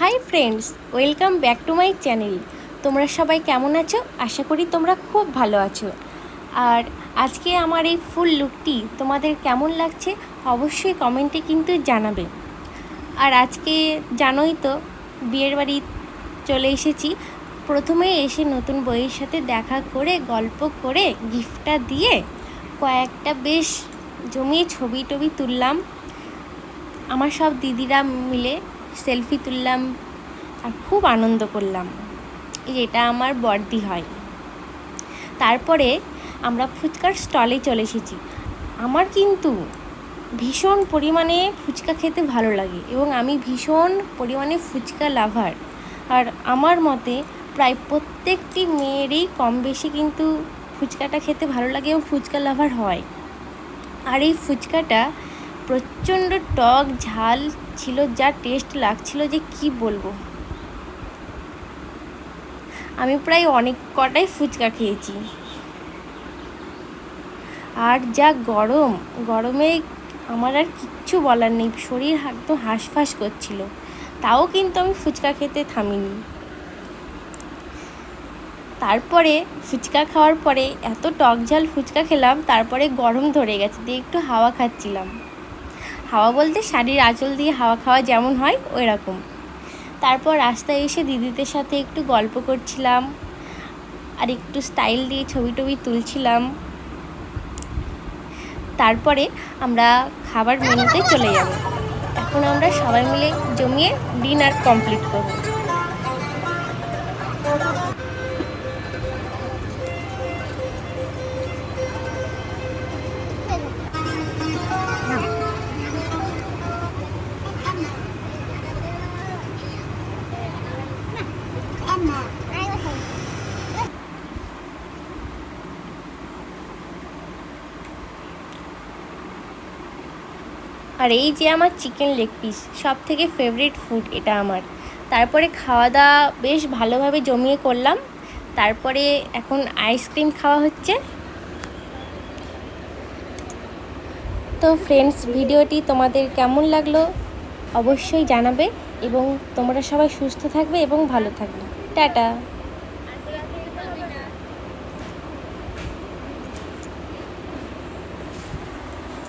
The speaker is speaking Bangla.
Hi friends, welcome back to my channel. তোমরা সবাই কেমন আছো? আশা করি তোমরা খুব ভালো আছো। আর আজকে আমার এই ফুল লুকটি তোমাদের কেমন লাগছে অবশ্যই কমেন্টে কিন্তু জানাবে। আর আজকে জানোই তো, বিয়ের বাড়ি চলে এসেছি। প্রথমে এসে নতুন বইয়ের সাথে দেখা করে, গল্প করে, গিফটটা দিয়ে কয়েকটা বেশ জমিয়ে ছবি টবি তুললাম। আমার সব দিদিরা মিলে সেলফি তুললাম আর খুব আনন্দ করলাম। এটা আমার বর্দি হয়। তারপরে আমরা ফুচকার স্টলে চলে এসেছি। আমার কিন্তু ভীষণ পরিমাণে ফুচকা খেতে ভালো লাগে এবং আমি ভীষণ পরিমাণে ফুচকা লাভার আর আমার মতে প্রায় প্রত্যেকটি মেয়েরই কম বেশি কিন্তু ফুচকাটা খেতে ভালো লাগে এবং ফুচকা লাভার হয়। আর এই ফুচকাটা প্রচণ্ড টক, ঝাল ছিল যা টেস্ট লাগছিল যে কি বলব। আমি প্রায় অনেক কটাই ফুচকা খেয়েছি। আর যা গরম, গরমে আমার আর কিচ্ছু বলার নেই, শরীর একদম হাঁসফাঁস করছিল। তাও কিন্তু আমি ফুচকা খেতে থামিনি। তারপরে ফুচকা খাওয়ার পরে এত টক ঝাল ফুচকা খেলাম, তারপরে গরম ধরে গেছে, দিয়ে একটু হাওয়া খাচ্ছিলাম। হাওয়া বলতে শাড়ির আঁচল দিয়ে হাওয়া খাওয়া যেমন হয় ওই রকম তারপর রাস্তায় এসে দিদিদের সাথে একটু গল্প করছিলাম, আর একটু স্টাইল দিয়ে ছবি টবি তুলছিলাম। তারপরে আমরা খাবার মেনুতে চলে যাব। এখন আমরা সবাই মিলে জমিয়ে ডিনার কমপ্লিট করব। আর এই যে আমার চিকেন লেগ পিস সব থেকে ফেভারিট ফুড এটা আমার। তারপরে খাওয়া দাওয়া বেশ ভালোভাবে জমিয়ে করলাম। তারপরে এখন আইসক্রিম খাওয়া হচ্ছে। তো ফ্রেন্ডস ভিডিওটি তোমাদের কেমন লাগল? অবশ্যই জানাবে। এবং তোমরা সবাই সুস্থ থাকবে এবং ভালো থাকবে। টাটা।